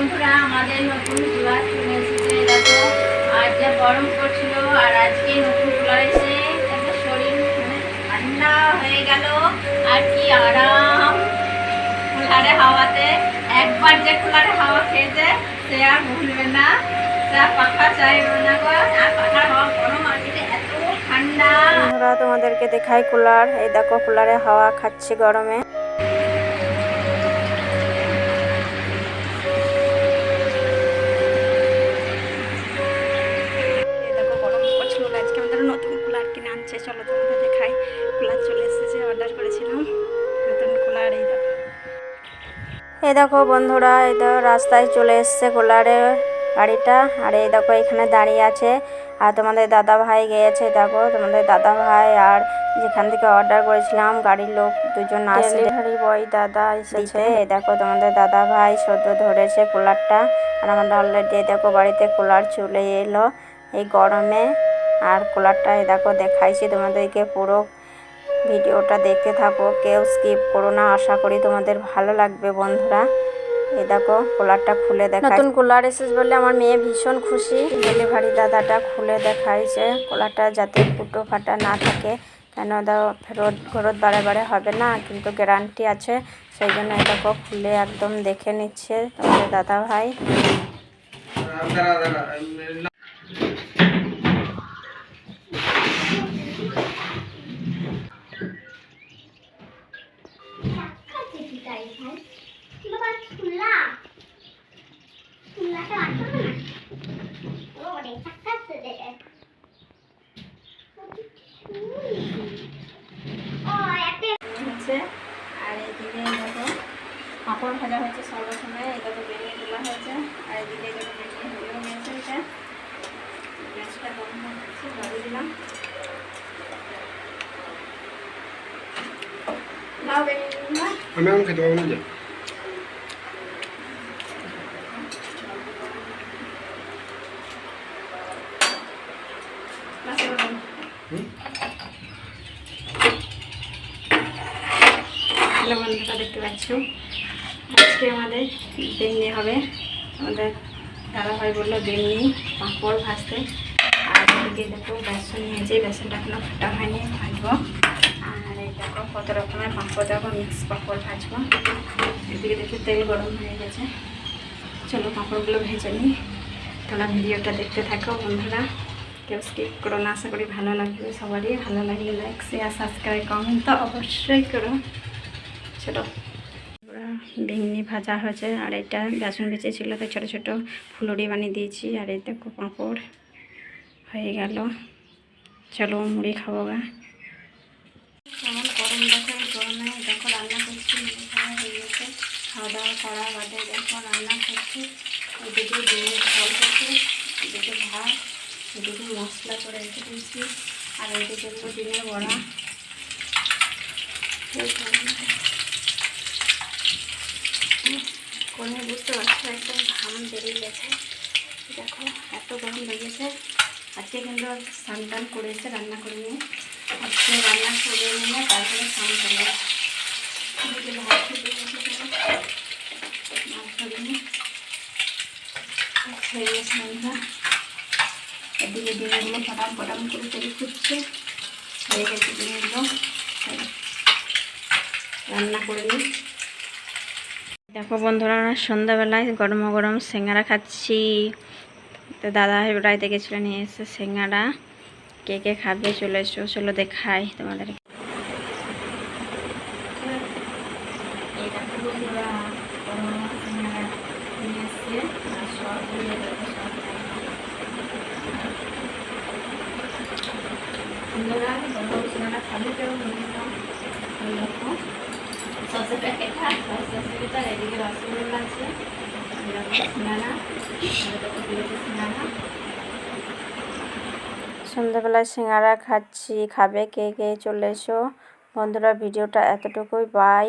বন্ধুরা, আমাদের নতুন কুলার চলে এসেছে। দেখো আর যা গরম করছিল আর আজকে নতুন কুলার এসে শরীর মানে ঠান্ডা হয়ে গেল। আর কি আরাম। কুলারে হাওয়াতে, একবার যে কুলারে হাওয়া খেয়েছে, সে আর ভুলবে না। আর পাখা চাইবে না গো। আর পাখার হাওয়া গরম আর এত ঠান্ডা। তোমাদেরকে দেখাই কুলার। এই দেখো, কুলারে হাওয়া খাচ্ছি গরমে। কুলার আনছে চলো তোমাদের দেখাই। কুলার চলে এসেছে অর্ডার করেছিলাম। নতুন কুলার এই দেখো। এই দেখো বন্ধুরা এই দেখো রাস্তায় চলে এসছে কুলারের গাড়িটা আর এই দেখো এখানে দাঁড়িয়ে আছে। আর তোমাদের দাদা ভাই গিয়েছে দেখো তোমাদের দাদা ভাই। আর যেখান থেকে অর্ডার করেছিলাম গাড়ির লোক দুজন আসছে ডেলিভারি বয় দাদা এসেছে। এই দেখো তোমাদের দাদা ভাই সদ্য ধরেছে কুলারটা। আর আমাদের অলরেডি দেখো বাড়িতে কুলার চলে এলো। এই গরমে আর কুলারটা এই দেখো দেখাইছি তোমাদেরকে পুরো ভিডিওটা দেখতে থাকো কেউ স্কিপ করো না আশা করি তোমাদের ভালো লাগবে বন্ধুরা এই দেখো কুলারটা খুলে দেখা নতুন কুলার এসেছে বলে আমার মেয়ে ভীষণ খুশি ডেলিভারি দাদাটা খুলে দেখাইছে কুলারটা যাতে ফুটো ফাটা না থাকে কেন দাও ফেরত ফেরত বারে বারে হবে না কিন্তু গ্যারান্টি আছে সেই জন্য এটাকে খুলে একদম দেখে নিচ্ছে তোমাদের দাদা ভাই দাঁড়া দাঁড়া না হচ্ছে আর এদিকে দেখো, পাঁপড় ভাজা হচ্ছে সবার সময়, এটা তো বেরিয়ে তোলা হয়েছে, আর এদিকে দেখো বেরিয়ে হয়েও গেছে এটা। গ্যাসটা বন্ধ হচ্ছে ধরে দিলাম। নাও বেরিয়ে আমি খেতে পাবো যে হুম? হ্যালো বন্ধুরা, দেখতে পাচ্ছ? আজকে আমাদের বেগনি হবে। আমাদের দাদাভাই বলল বেগনি পাঁপড় ভাজতে। আর এদিকে দেখো, বেসন নিয়েছি, বেসনটা এখনও ফাটা হয়নি, ভাজবো। আর এই দেখো, কত রকমের পাঁপড় দেখো মিক্স পাঁপড় ভাজবো। এদিকে দেখো তেল গরম হয়ে গেছে। চলো পাঁপড়গুলো ভেজে নিই। তোমরা ভিডিওটা দেখতে থাকো বন্ধুরা। কেউ স্কিপ করো না, আশা করি ভালো লাগবে সবারই। ভালো লাগলে লাইক শেয়ার সাবস্ক্রাইব কমেন্ট তো অবশ্যই করো। ছোটো। বেগুনি ভাজা হয়েছে, আর এটা বেসন বেঁচে ছিল, তো ছোটো ছোটো ফুলুরি বানিয়ে দিয়েছি, আর এই দেখো পাঁপড় হয়ে গেল। চলো মুড়ি খাব গা। কেমন গরম দেখো, গরমে রান্না করছি খাওয়া হয়ে গেছে। খাওয়া দাওয়া করা বাদে দেখো রান্না করছি। এদিকে ডিমের ঝোল করছি এদিকে ভাত। এদিকে মশলা করে রেখে দিয়েছি। আর এদিকে দেখো ডিমের বড়া। কোনো বুঝতে পারছ, একদম ঘাম বেরিয়ে গেছে। দেখো, এত গরম লেগেছে। আজকে কিন্তু স্নান টান করে এসে রান্না করে নিয়ে, আজকে রান্না করে নিয়ে তারপরে স্নান করে ভাত খেতে মাছ গেছে। এদিকে ডিমগুলো ফটাম ফটাম করে তেল ফুটছে। হয়ে গেছে ডিমগুলো রান্না করে নিই। দেখো বন্ধুরা সন্ধ্যাবেলায় গরম গরম সিঙ্গারা খাচ্ছি। তো দাদা বাড়িতে গেছিল নিয়ে এসে সিঙ্গারা। কে কে খাবে চলে এসো চলো দেখাই তোমাদের। এই দেখো বন্ধুরা, নিয়ে এসছে, আর সব দিয়ে দেবো, সব বন্ধুরা, গরম গরম সিঙ্গারা সন্ধ্যাবেলায় সিঙ্গারা খাচ্ছি খাবে কে কে চলে এসো। বন্ধুরা ভিডিওটা এতটুকুই বাই